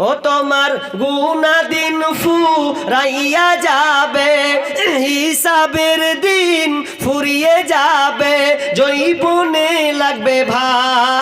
ও তোমার গুনা দিন ফু রাইয়া যাবে হিসাবের দিন ফুরিয়ে যাবে জৈবনে লাগবে ভাটি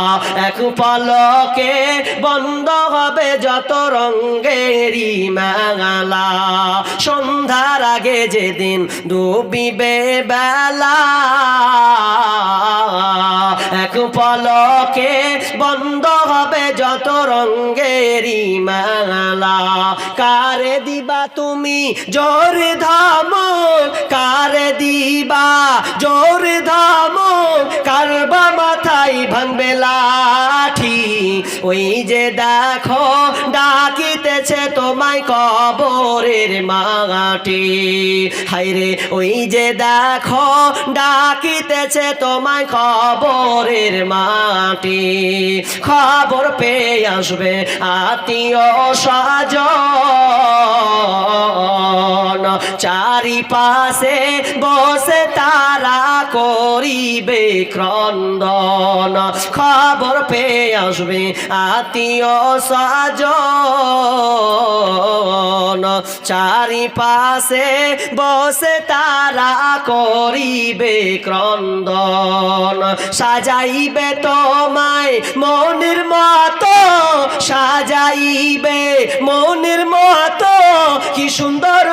পলকে বন্ধ হবে যত রঙ্গেরই মেলা। সন্ধ্যার আগে যেদিন ডুবিবে বেলা, এক পলকে বন্ধ হবে যত রঙ্গেরই মেলা। কারে দিবা তুমি জোর ধাম কারে দিবা জোর ভাঙবে লাঠি। ওই যে দেখো, ডাকিতেছে তোমায় কবরের মাটি। হাইরে ওই যে দেখো, ডাকিতেছে তোমায় কবরের মাটি। খবর পেয়ে আসবে আত্মীয় স্বজন। চারিপাশে বসে তারা করিবে ক্রন্দন। খবর পেয়ে আসবে আত্মীয় স্বজন। চারিপাশে বসে তারা করিবে ক্রন্দন। সাজাইবে তোমায় মনের মতো, সাজাইবে মনের মতো। কি সুন্দর